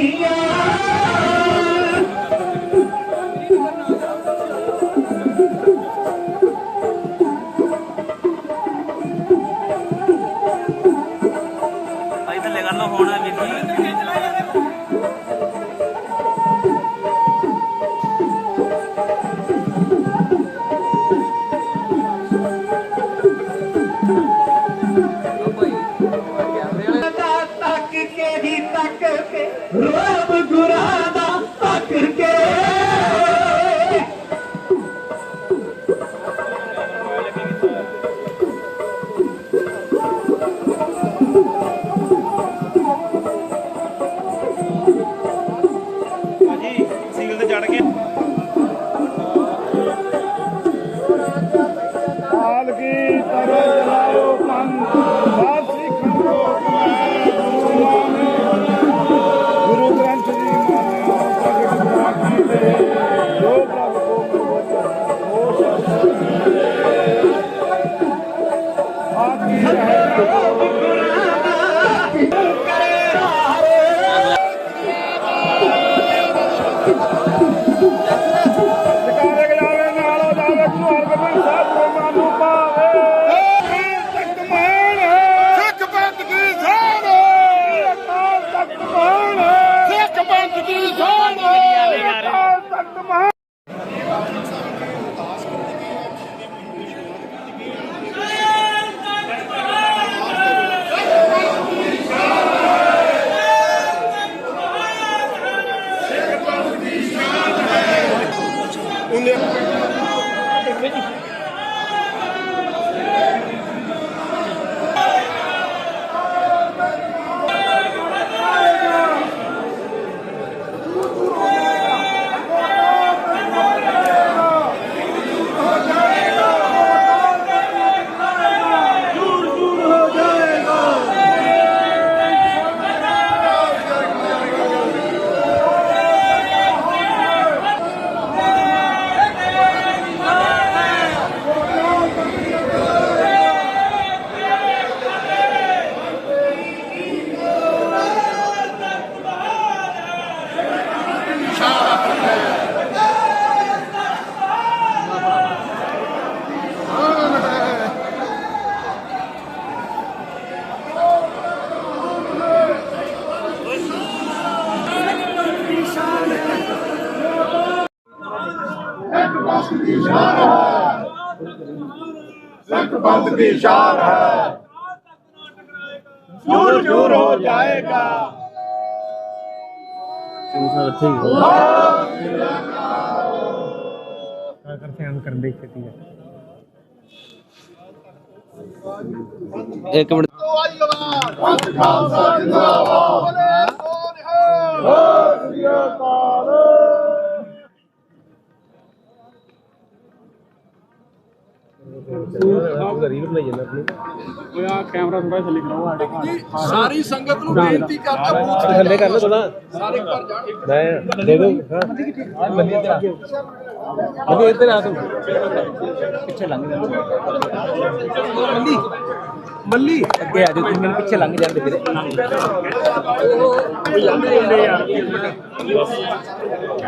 Maria. Oh, ਸਿੱਖ ਪੰਥ ਦੀ ਸ਼ਾਨ ਹੈ ਜੂਰ ਜੂਰ ਹੋ ਜਾਏਗਾ ਇੱਕ ਮਿੰਟ ਪੰਥ ਖਾਲਸਾ ਜਿੰਦਾਬਾਦ ਬੋਲੇ ਸੋ ਸਾਰੀ ਸੰਗਤ ਨੂੰ ਬੇਨਤੀ ਕਰਦਾ ਬੂਥ ਤੇ ਥੱਲੇ ਕਰ ਲੋ ਥੋੜਾ ਸਾਰੇ ਘਰ ਜਾਣ ਦੇ ਦੋ ਹਾਂ ਬੱਲੀ ਇੱਧਰ ਆ ਬੱਲੀ ਇੱਧਰ ਆ ਤੂੰ ਪਿੱਛੇ ਲੰਘ ਜਾ ਮੱਲੀ ਮੱਲੀ ਅੱਗੇ ਆ ਜਾ ਤੂੰ ਮੈਨੂੰ ਪਿੱਛੇ ਲੰਘ ਜਾਂਦੇ ਵੀਰੇ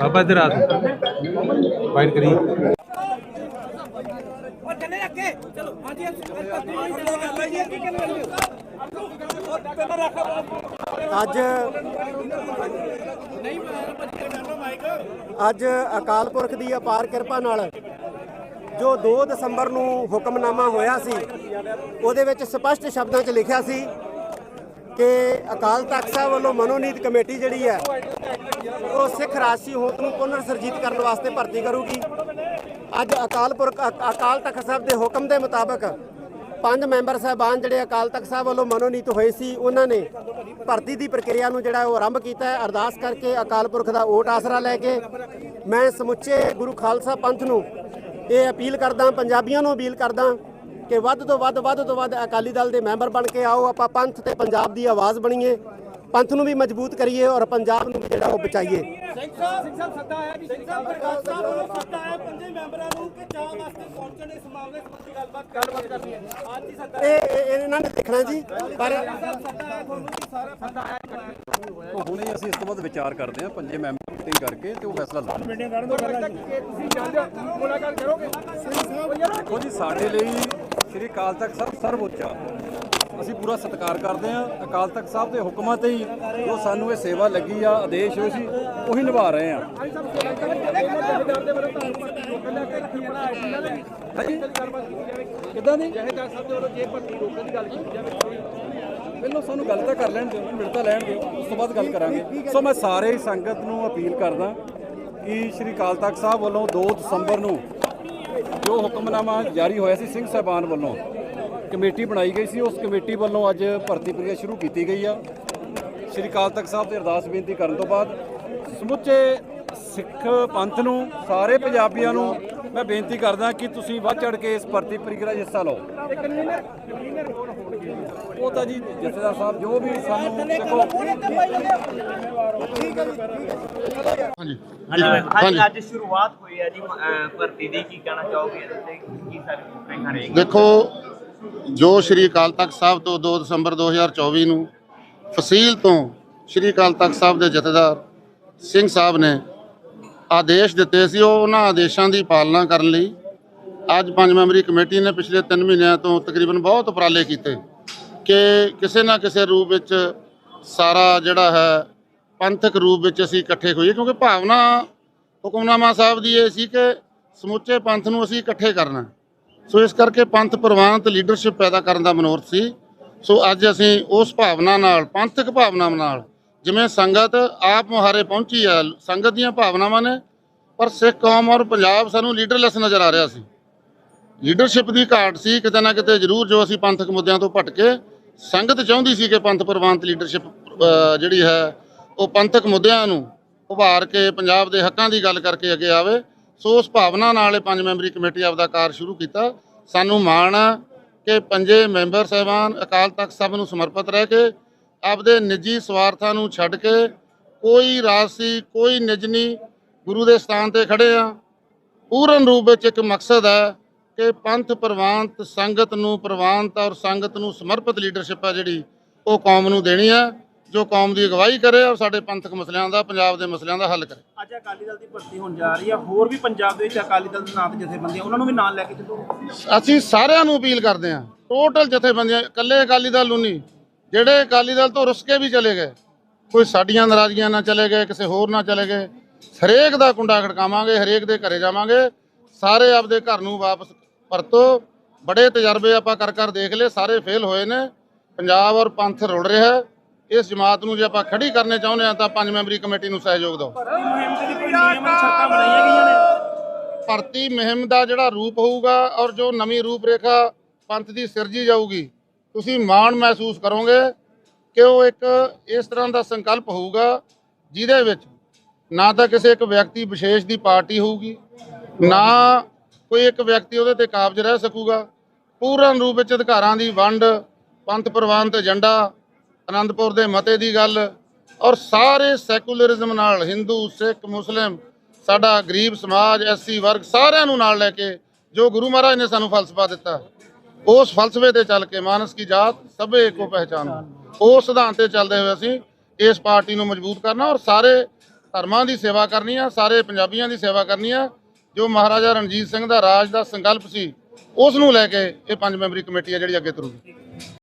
ਬਾਬਾ ਇੱਧਰ ਆ ਤੂੰ ਵਾਈਟ ਕਰੀ। ਅੱਜ ਅੱਜ ਅਕਾਲ ਪੁਰਖ ਦੀ ਅਪਾਰ ਕਿਰਪਾ ਨਾਲ ਜੋ 2 ਦਸੰਬਰ ਨੂੰ ਹੁਕਮਨਾਮਾ ਹੋਇਆ ਸੀ, ਉਹਦੇ ਵਿੱਚ ਸਪਸ਼ਟ ਸ਼ਬਦਾਂ 'ਚ ਲਿਖਿਆ ਸੀ ਕਿ ਅਕਾਲ ਤਖਤ ਸਾਹਿਬ ਵੱਲੋਂ ਮਨੋਨੀਤ ਕਮੇਟੀ ਜਿਹੜੀ ਹੈ, ਉਹ ਸਿੱਖ ਰਾਸ਼ਟਰੀ ਹੋਂਦ ਨੂੰ ਪੁਨਰ ਸਰਜੀਤ ਕਰਨ ਵਾਸਤੇ ਭਰਤੀ ਕਰੂਗੀ। ਅੱਜ ਅਕਾਲ ਪੁਰਖ ਅਕ- ਅਕਾਲ ਤਖਤ ਸਾਹਿਬ ਦੇ ਹੁਕਮ ਦੇ ਮੁਤਾਬਕ ਪੰਜ ਮੈਂਬਰ ਸਾਹਿਬਾਨ ਜਿਹੜੇ ਅਕਾਲ ਤਖਤ ਸਾਹਿਬ ਵੱਲੋਂ ਮਨੋਨੀਤ ਹੋਏ ਸੀ, ਉਹਨਾਂ ਨੇ ਭਰਤੀ ਦੀ ਪ੍ਰਕਿਰਿਆ ਨੂੰ ਜਿਹੜਾ ਉਹ ਆਰੰਭ ਕੀਤਾ ਹੈ। ਅਰਦਾਸ ਕਰਕੇ ਅਕਾਲ ਪੁਰਖ ਦਾ ਓਟ ਆਸਰਾ ਲੈ ਕੇ ਮੈਂ ਸਮੁੱਚੇ ਗੁਰੂ ਖਾਲਸਾ ਪੰਥ ਨੂੰ ਇਹ ਅਪੀਲ ਕਰਦਾ, ਪੰਜਾਬੀਆਂ ਨੂੰ ਅਪੀਲ ਕਰਦਾ ਕਿ ਵੱਧ ਤੋਂ ਵੱਧ ਵੱਧ ਤੋਂ ਵੱਧ ਅਕਾਲੀ ਦਲ ਦੇ ਮੈਂਬਰ ਬਣ ਕੇ ਆਓ ਆਪਾਂ ਪੰਥ ਤੇ ਪੰਜਾਬ ਦੀ ਆਵਾਜ਼ ਬਣੀਏ ਪੰਥ ਨੂੰ ਵੀ ਮਜ਼ਬੂਤ ਕਰੀਏ ਔਰ ਪੰਜਾਬ ਨੂੰ ਵੀ ਜਿਹੜਾ ਉਹ ਬਚਾਈਏ। ਇਹ ਇਹ- ਇਹਨਾਂ ਨੇ ਦੇਖਣਾ ਜੀ ਪਰ ਹੁਣੇ ਅਸੀਂ ਇਸ ਤੋਂ ਬਾਅਦ ਵਿਚਾਰ ਕਰਦੇ ਹਾਂ ਪੰਜੇ ਮੈਂਬਰ ਮੀਟਿੰਗ ਕਰਕੇ ਤੇ ਉਹ ਫੈਸਲਾ ਲਾਵਾਂਗੇ ਦੇਖੋ ਜੀ ਸਾਡੇ ਲਈ ਸ੍ਰੀ ਅਕਾਲ ਤਖਤ ਸਾਹਿਬ ਸਰਵਉੱਚ। ਅਸੀਂ ਪੂਰਾ ਸਤਿਕਾਰ ਕਰਦੇ ਹਾਂ। ਅਕਾਲ ਤਖਤ ਸਾਹਿਬ ਦੇ ਹੁਕਮਾਂ ਤੇ ਹੀ ਜੋ ਸਾਨੂੰ ਇਹ ਸੇਵਾ ਲੱਗੀ ਆ, ਆਦੇਸ਼ ਹੋਏ ਸੀ, ਉਹੀ ਨਿਭਾ ਰਹੇ ਆ ਕਿਦਾਂ ਦੀ? ਪਹਿਲਾਂ ਸਾਨੂੰ ਗੱਲ ਤਾਂ ਕਰ ਲੈਣ ਦਿਓ ਮਿਲ ਤਾਂ ਲੈਣ ਦਿਓ, ਉਸ ਤੋਂ ਬਾਅਦ ਗੱਲ ਕਰਾਂਗੇ। ਸੋ ਮੈਂ ਸਾਰੇ ਸੰਗਤ ਨੂੰ ਅਪੀਲ ਕਰਦਾ ਕਿ ਸ਼੍ਰੀ ਅਕਾਲ ਤਖਤ ਸਾਹਿਬ ਵੱਲੋਂ 2 ਦਸੰਬਰ ਨੂੰ ਜੋ ਹੁਕਮਨਾਮਾ ਜਾਰੀ ਹੋਇਆ ਸੀ ਸਿੰਘ ਸਾਹਿਬਾਨ ਵੱਲੋਂ, ਕਮੇਟੀ ਬਣਾਈ ਗਈ ਸੀ, ਉਸ ਕਮੇਟੀ ਵੱਲੋਂ ਅੱਜ ਭਰਤੀ ਪ੍ਰਕਿਰਿਆ ਸ਼ੁਰੂ ਕੀਤੀ ਗਈ ਆ। ਸ਼੍ਰੀ ਅਕਾਲ ਤਖਤ ਸਾਹਿਬ ਤੇ ਅਰਦਾਸ ਬੇਨਤੀ ਕਰਨ ਤੋਂ ਬਾਅਦ ਸਮੁੱਚੇ ਸਿੱਖ ਪੰਥ ਨੂੰ, ਸਾਰੇ ਪੰਜਾਬੀਆਂ ਨੂੰ ਮੈਂ ਬੇਨਤੀ ਕਰਦਾ ਕਿ ਤੁਸੀਂ ਵੱਧ ਚੜ ਕੇ ਇਸ ਭਰਤੀ ਪ੍ਰਕਿਰਿਆ 'ਚ ਹਿੱਸਾ ਲਓ। ਉਹ ਤਾਂ ਜੀ ਜਥੇਦਾਰ ਸਾਹਿਬ ਜੋ ਵੀ ਸਾਨੂੰ ਦੇਖੋ ਹਾਂਜੀ। ਹਾਂਜੀ ਅੱਜ ਸ਼ੁਰੂਆਤ ਹੋਈ ਹੈ ਜੀ ਅਹ, ਭਰਤੀ ਦੀ ਕੀ ਕਹਿਣਾ ਚਾਹੋਗੇ ਇਹਦੇ ਤੇ? ਕੀ ਸਾਰੀ ਰੂਪਰੇਖਾ ਰਹੇਗੀ? ਦੇਖੋ ਜੋ ਸ਼੍ਰੀ ਅਕਾਲ ਤਖਤ ਸਾਹਿਬ ਤੋਂ 2 ਦਸੰਬਰ 2024 ਨੂੰ ਫਸੀਲ ਤੋਂ ਸ਼੍ਰੀ ਅਕਾਲ ਤਖਤ ਸਾਹਿਬ ਦੇ ਜਥੇਦਾਰ ਸਿੰਘ ਸਾਹਿਬ ਨੇ ਆਦੇਸ਼ ਦਿੱਤੇ ਸੀ, ਉਹ ਉਹਨਾਂ ਆਦੇਸ਼ਾਂ ਦੀ ਪਾਲਣਾ ਕਰਨ ਲਈ ਅੱਜ ਪੰਜ ਮੈਂਬਰੀ ਕਮੇਟੀ ਨੇ ਪਿਛਲੇ 3 ਮਹੀਨਿਆਂ ਤੋਂ ਤਕਰੀਬਨ ਬਹੁਤ ਉਪਰਾਲੇ ਕੀਤੇ ਕਿ ਕਿਸੇ ਨਾ ਕਿਸੇ ਰੂਪ ਵਿੱਚ ਸਾਰਾ ਜਿਹੜਾ ਹੈ, ਪੰਥਕ ਰੂਪ ਵਿੱਚ ਅਸੀਂ ਇਕੱਠੇ ਹੋਈਏ, ਕਿਉਂਕਿ ਭਾਵਨਾ ਹੁਕਮਨਾਮਾ ਸਾਹਿਬ ਦੀ ਇਹ ਸੀ ਕਿ ਸਮੁੱਚੇ ਪੰਥ ਨੂੰ ਅਸੀਂ ਇਕੱਠੇ ਕਰਨਾ। ਸੋ ਇਸ ਕਰਕੇ ਪੰਥ ਪ੍ਰਵਾਨਤ ਲੀਡਰਸ਼ਿਪ ਪੈਦਾ ਕਰਨ ਦਾ ਮਨੋਰਥ ਸੀ। ਸੋ ਅੱਜ ਅਸੀਂ ਉਸ ਭਾਵਨਾ ਨਾਲ, ਪੰਥਕ ਭਾਵਨਾ ਨਾਲ ਜਿਵੇਂ ਸੰਗਤ ਆਪ ਮੁਹਾਰੇ ਪਹੁੰਚੀ ਹੈ, ਸੰਗਤ ਦੀਆਂ ਭਾਵਨਾਵਾਂ ਨੇ, ਪਰ ਸਿੱਖ ਕੌਮ ਔਰ ਪੰਜਾਬ ਸਾਨੂੰ ਲੀਡਰਲੈਸ ਨਜ਼ਰ ਆ ਰਿਹਾ ਸੀ। ਲੀਡਰਸ਼ਿਪ ਦੀ ਘਾਟ ਸੀ, ਕਿਤੇ ਨਾ ਕਿਤੇ ਜ਼ਰੂਰ ਜੋ ਅਸੀਂ ਪੰਥਕ ਮੁੱਦਿਆਂ ਤੋਂ ਭਟਕੇ, ਸੰਗਤ ਚਾਹੁੰਦੀ ਸੀ ਕਿ ਪੰਥ ਪ੍ਰਵਾਨਤ ਲੀਡਰਸ਼ਿਪ ਜਿਹੜੀ ਹੈ, ਉਹ ਪੰਥਕ ਮੁੱਦਿਆਂ ਨੂੰ ਉਭਾਰ ਕੇ ਪੰਜਾਬ ਦੇ ਹੱਕਾਂ ਦੀ ਗੱਲ ਕਰਕੇ ਅੱਗੇ ਆਵੇ। ਸੋ ਉਸ ਭਾਵਨਾ ਨਾਲ ਇਹ ਪੰਜ ਮੈਂਬਰੀ ਕਮੇਟੀ ਆਪਦਾ ਕਾਰ ਸ਼ੁਰੂ ਕੀਤਾ। ਸਾਨੂੰ ਮਾਣ ਆ ਕਿ ਪੰਜੇ ਮੈਂਬਰ ਸਹਿਬਾਨ ਅਕਾਲ ਤਖਤ ਸਭ ਨੂੰ ਸਮਰਪਿਤ ਰਹਿ ਕੇ ਆਪਦੇ ਨਿੱਜੀ ਸਵਾਰਥਾਂ ਨੂੰ ਛੱਡ ਕੇ ਕੋਈ ਰਾਜਸੀ ਕੋਈ ਨਿਜ ਨਹੀਂ ਗੁਰੂ ਦੇ ਸਥਾਨ ਤੇ ਖੜੇ ਆ। ਪੂਰਨ ਰੂਪ ਵਿੱਚ ਇੱਕ ਮਕਸਦ ਹੈ ਕਿ ਪੰਥ ਪ੍ਰਵਾਨਤ ਸੰਗਤ ਨੂੰ ਪ੍ਰਵਾਨਤ ਔਰ ਸੰਗਤ ਨੂੰ ਸਮਰਪਿਤ ਲੀਡਰਸ਼ਿਪ ਹੈ ਜਿਹੜੀ ਉਹ ਕੌਮ ਨੂੰ ਦੇਣੀ ਹੈ ਜੋ ਕੌਮ ਦੀ ਅਗਵਾਈ ਕਰੇ ਔਰ ਸਾਡੇ ਪੰਥਕ ਮਸਲਿਆਂ ਦਾ ਪੰਜਾਬ ਦੇ ਮਸਲਿਆਂ ਦਾ ਹੱਲ ਕਰੇ। ਅੱਜ ਅਕਾਲੀ ਦਲ ਦੀ ਭਰਤੀ ਹੋਣ ਜਾ ਰਹੀ ਹੈ ਹੋਰ ਵੀ ਪੰਜਾਬ ਦੇ ਵਿੱਚ ਅਕਾਲੀ ਦਲ ਦੇ ਨਾਂ ਤੇ ਜਥੇਬੰਦੀਆਂ ਉਹਨਾਂ ਨੂੰ ਵੀ ਨਾਲ ਲੈ ਕੇ ਚੱਲੋ। ਅਸੀਂ ਸਾਰਿਆਂ ਨੂੰ ਅਪੀਲ ਕਰਦੇ ਹਾਂ ਟੋਟਲ ਜਥੇਬੰਦੀਆਂ ਇਕੱਲੇ ਅਕਾਲੀ ਦਲ ਨੂੰ ਨਹੀਂ ਜਿਹੜੇ ਅਕਾਲੀ ਦਲ ਤੋਂ ਰੁੱਸ ਕੇ ਵੀ ਚਲੇ ਗਏ ਕੋਈ ਸਾਡੀਆਂ ਨਾਰਾਜ਼ਗੀਆਂ ਨਾਲ ਚਲੇ ਗਏ ਕਿਸੇ ਹੋਰ ਨਾਲ ਚਲੇ ਗਏ ਹਰੇਕ ਦਾ ਕੁੰਡਾ ਖੜਕਾਵਾਂਗੇ ਹਰੇਕ ਦੇ ਘਰੇ ਜਾਵਾਂਗੇ ਸਾਰੇ ਆਪਦੇ ਘਰ ਨੂੰ ਵਾਪਸ ਪਰਤੋ ਬੜੇ ਤਜਰਬੇ ਆਪਾਂ ਕਰ ਕਰ ਦੇਖ ਲਏ ਸਾਰੇ ਫੇਲ ਹੋਏ ਨੇ ਪੰਜਾਬ ਔਰ ਪੰਥ ਰੁੜ ਰਿਹਾ ਹੈ ਇਸ ਜਮਾਤ ਨੂੰ ਜੇ ਆਪਾਂ ਖੜੀ ਕਰਨੇ ਚਾਹੁੰਦੇ ਆ ਤਾਂ ਪੰਜ ਮੈਂਬਰੀ ਕਮੇਟੀ ਨੂੰ ਸਹਿਯੋਗ ਦਿਓ। ਭਰਤੀ ਮੁਹਿੰਮ ਦੇ ਜਿਹੜਾ ਰੂਪ ਹੋਊਗਾ ਔਰ ਜੋ ਨਵੀਂ ਰੂਪਰੇਖਾ ਪੰਥ ਦੀ ਸਿਰਜੀ ਜਾਊਗੀ ਤੁਸੀਂ ਮਾਣ ਮਹਿਸੂਸ ਕਰੋਗੇ ਕਿ ਉਹ ਇੱਕ ਇਸ ਤਰ੍ਹਾਂ ਦਾ ਸੰਕਲਪ ਹੋਊਗਾ ਜਿਹਦੇ ਵਿੱਚ ਨਾ ਤਾਂ ਕਿਸੇ ਇੱਕ ਵਿਅਕਤੀ ਵਿਸ਼ੇਸ਼ ਦੀ ਪਾਰਟੀ ਹੋਊਗੀ, ਨਾ ਕੋਈ ਇੱਕ ਵਿਅਕਤੀ ਉਹਦੇ ਤੇ ਕਾਬਜ ਰਹਿ ਸਕੂਗਾ। ਪੂਰਨ ਰੂਪ ਵਿੱਚ ਅਧਿਕਾਰਾਂ ਦੀ ਵੰਡ, ਪੰਥ ਪ੍ਰਵਾਨ 'ਤੇ ਏਜੰਡਾ, ਅਨੰਦਪੁਰ ਦੇ ਮਤੇ ਦੀ ਗੱਲ ਔਰ ਸਾਰੇ ਸੈਕੂਲਰਿਜ਼ਮ ਨਾਲ, ਹਿੰਦੂ, ਸਿੱਖ, ਮੁਸਲਿਮ, ਸਾਡਾ ਗਰੀਬ ਸਮਾਜ ਐਸਸੀ ਵਰਗ ਸਾਰਿਆਂ ਨੂੰ ਨਾਲ ਲੈ ਕੇ ਜੋ ਗੁਰੂ ਮਹਾਰਾਜ ਨੇ ਸਾਨੂੰ ਫਲਸਫਾ ਦਿੱਤਾ। ਉਸ ਫਲਸਫੇ ਤੇ ਚੱਲ ਕੇ, ਮਾਨਸ ਕੀ ਜਾਤ, ਸਭੇ ਇੱਕੋ ਪਹਿਚਾਨੋ। ਉਸ ਸਿਧਾਂਤ ਤੇ ਚੱਲਦੇ ਹੋਏ ਅਸੀਂ ਇਸ ਪਾਰਟੀ ਨੂੰ ਮਜ਼ਬੂਤ ਕਰਨਾ ਔਰ ਸਾਰੇ ਧਰਮਾਂ ਦੀ ਸੇਵਾ ਕਰਨੀ ਆ, ਸਾਰੇ ਪੰਜਾਬੀਆਂ ਦੀ ਸੇਵਾ ਕਰਨੀ ਆ। ਜੋ ਮਹਾਰਾਜਾ ਰਣਜੀਤ ਸਿੰਘ ਦਾ ਰਾਜ ਦਾ ਸੰਕਲਪ ਸੀ, ਉਸ ਨੂੰ ਲੈ ਕੇ ਇਹ ਪੰਜ ਮੈਂਬਰੀ ਕਮੇਟੀ ਆ ਜਿਹੜੀ ਅੱਗੇ ਤੁਰੂਗੀ।